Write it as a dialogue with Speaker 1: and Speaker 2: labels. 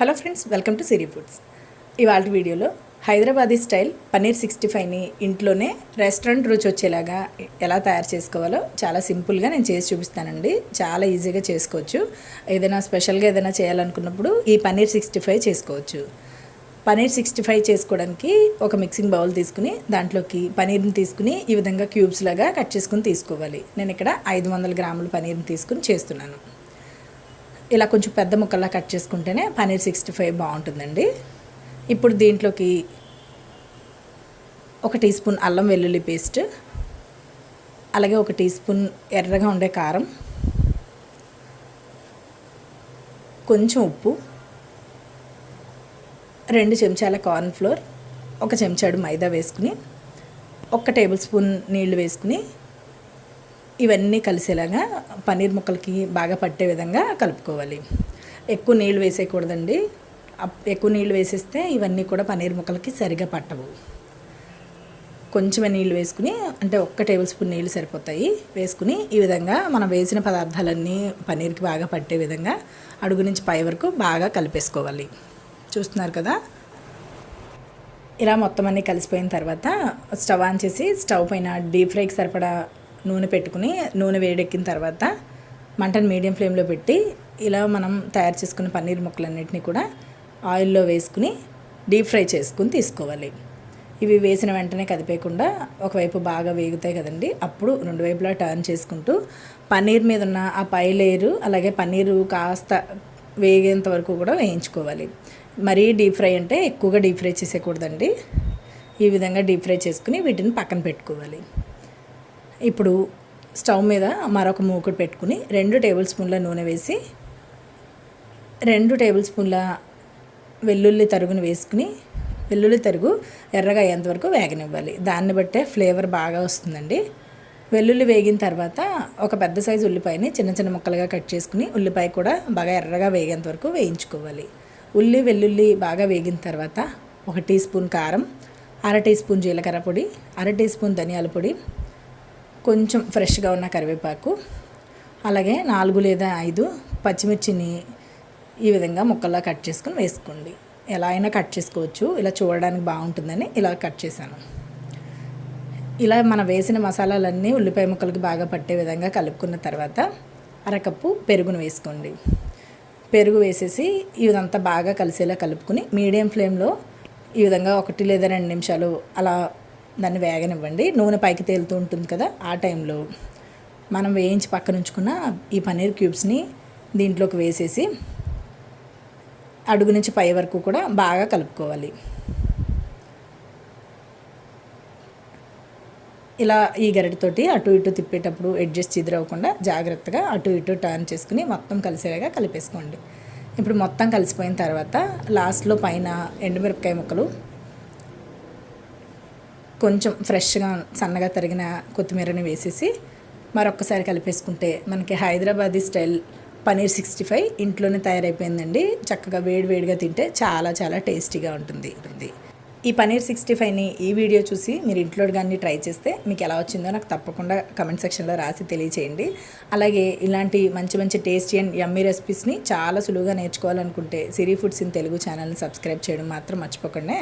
Speaker 1: Hello friends welcome to Siri Foods. ఇవాళ వీడియోలో Hyderabadi style paneer sixty ఫైవ్ని ఇంట్లోనే రెస్టారెంట్ రుచి వచ్చేలాగా ఎలా తయారు చేసుకోవాలో చాలా సింపుల్గా నేను చేసి చూపిస్తానండి. చాలా ఈజీగా చేసుకోవచ్చు. ఏదైనా స్పెషల్గా ఏదైనా చేయాలనుకున్నప్పుడు ఈ పన్నీర్ సిక్స్టీ ఫైవ్ చేసుకోవచ్చు. పన్నీర్ సిక్స్టీ ఫైవ్ చేసుకోవడానికి ఒక మిక్సింగ్ బౌల్ తీసుకుని దాంట్లోకి పనీర్ని తీసుకుని ఈ విధంగా క్యూబ్స్ లాగా కట్ చేసుకుని తీసుకోవాలి. నేను ఇక్కడ ఐదు వందల గ్రాముల పనీర్ని తీసుకుని చేస్తున్నాను. ఇలా కొంచెం పెద్ద ముక్కల్లా కట్ చేసుకుంటేనే పనీర్ సిక్స్టీ ఫైవ్ బాగుంటుందండి. ఇప్పుడు దీంట్లోకి ఒక టీ స్పూన్ అల్లం వెల్లుల్లి పేస్ట్ అలాగే ఒక టీ స్పూన్ ఎర్రగా ఉండే కారం కొంచెం ఉప్పు రెండు చెంచాల కార్న్ ఫ్లోర్ ఒక చెంచాడు మైదా వేసుకుని ఒక టేబుల్ స్పూన్ నీళ్ళు వేసుకుని ఇవన్నీ కలిసేలాగా పన్నీర్ ముక్కలకి బాగా పట్టే విధంగా కలుపుకోవాలి. ఎక్కువ నీళ్ళు వేసేయకూడదండి. అప్- ఎక్కువ నీళ్ళు వేసేస్తే ఇవన్నీ కూడా పన్నీర్ ముక్కలకి సరిగా పట్టవు. కొంచెమే నీళ్ళు వేసుకుని అంటే ఒక్క టేబుల్ స్పూన్ నీళ్ళు సరిపోతాయి. వేసుకుని ఈ విధంగా మనం వేసిన పదార్థాలన్నీ పన్నీర్కి బాగా పట్టే విధంగా అడుగు నుంచి పై వరకు బాగా కలిపేసుకోవాలి. చూస్తున్నారు కదా? ఇలా మొత్తం అన్నీ కలిసిపోయిన తర్వాత స్టవ్ ఆన్ చేసి స్టవ్ పైన డీప్ ఫ్రైకి సరిపడా నూనె పెట్టుకుని నూనె వేడెక్కిన తర్వాత మంటను మీడియం ఫ్లేమ్లో పెట్టి ఇలా మనం తయారు చేసుకున్న పన్నీర్ ముక్కలన్నింటినీ కూడా ఆయిల్లో వేసుకుని డీప్ ఫ్రై చేసుకుని తీసుకోవాలి. ఇవి వేసిన వెంటనే కదిపేయకుండా ఒకవైపు బాగా వేగుతాయి కదండి. అప్పుడు రెండు వైపులా టర్న్ చేసుకుంటూ పన్నీర్ మీద ఉన్న ఆ పై లేయరు అలాగే పన్నీరు కాస్త వేగేంత వరకు కూడా వేయించుకోవాలి. మరీ డీప్ ఫ్రై అంటే ఎక్కువగా డీప్ ఫ్రై చేసేయకూడదండి. ఈ విధంగా డీప్ ఫ్రై చేసుకుని వీటిని పక్కన పెట్టుకోవాలి. ఇప్పుడు స్టవ్ మీద మరొక మూకుడు పెట్టుకుని రెండు టేబుల్ స్పూన్ల నూనె వేసి రెండు టేబుల్ స్పూన్ల వెల్లుల్లి తరుగును వేసుకుని వెల్లుల్లి తరుగు ఎర్రగా అయ్యేంత వరకు వేగనివ్వాలి. దాన్ని బట్టే ఫ్లేవర్ బాగా వస్తుందండి. వెల్లుల్లి వేగిన తర్వాత ఒక పెద్ద సైజు ఉల్లిపాయని చిన్న చిన్న ముక్కలుగా కట్ చేసుకుని ఉల్లిపాయ కూడా బాగా ఎర్రగా వేగేంత వరకు వేయించుకోవాలి. ఉల్లి వెల్లుల్లి బాగా వేగిన తర్వాత ఒక టీ స్పూన్ కారం అర టీ స్పూన్ జీలకర్ర పొడి అర టీ స్పూన్ ధనియాల పొడి కొంచెం ఫ్రెష్గా ఉన్న కరివేపాకు అలాగే నాలుగు లేదా ఐదు పచ్చిమిర్చిని ఈ విధంగా ముక్కల్లా కట్ చేసుకుని వేసుకోండి. ఎలా అయినా కట్ చేసుకోవచ్చు. ఇలా చూడడానికి బాగుంటుందని ఇలా కట్ చేశాను. ఇలా మనం వేసిన మసాలాలన్నీ ఉల్లిపాయ ముక్కలకి బాగా పట్టే విధంగా కలుపుకున్న తర్వాత అరకప్పు పెరుగును వేసుకోండి. పెరుగు వేసేసి ఇదంతా బాగా కలిసేలా కలుపుకుని మీడియం ఫ్లేమ్లో ఈ విధంగా ఒకటి లేదా రెండు నిమిషాలు అలా దాన్ని వేగనివ్వండి. నూనె పైకి తేలుతూ ఉంటుంది కదా ఆ టైంలో మనం వేయించి పక్కన ఉంచుకున్న ఈ పన్నీర్ క్యూబ్స్ని దీంట్లోకి వేసేసి అడుగు నుంచి పై వరకు కూడా బాగా కలుపుకోవాలి. ఇలా ఈ గరిటతోటి అటు ఇటు తిప్పేటప్పుడు అడ్జస్ట్ చిదిరవ్వకుండా జాగ్రత్తగా అటు ఇటు టర్న్ చేసుకుని మొత్తం కలిసేలాగా కలిపేసుకోండి. ఇప్పుడు మొత్తం కలిసిపోయిన తర్వాత లాస్ట్లో పైన ఎండుమిరపకాయ ముక్కలు కొంచెం ఫ్రెష్గా సన్నగా తరిగిన కొత్తిమీరని వేసేసి మరొక్కసారి కలిపేసుకుంటే మనకి Hyderabadi style paneer sixty five ఇంట్లోనే తయారైపోయిందండి. చక్కగా వేడి వేడిగా తింటే చాలా చాలా టేస్టీగా ఉంటుంది. ఉంటుంది ఈ పనీర్ సిక్స్టీ ఫైవ్ని ఈ వీడియో చూసి మీరు ఇంట్లో కానీ ట్రై చేస్తే మీకు ఎలా వచ్చిందో నాకు తప్పకుండా కమెంట్ సెక్షన్లో రాసి తెలియచేయండి. అలాగే ఇలాంటి మంచి మంచి టేస్టీ అండ్ యమ్మీ రెసిపీస్ని చాలా సులువుగా నేర్చుకోవాలనుకుంటే సిరీ ఫుడ్స్ ఇన్ తెలుగు ఛానల్ని సబ్స్క్రైబ్ చేయడం మాత్రం మర్చిపోకండి.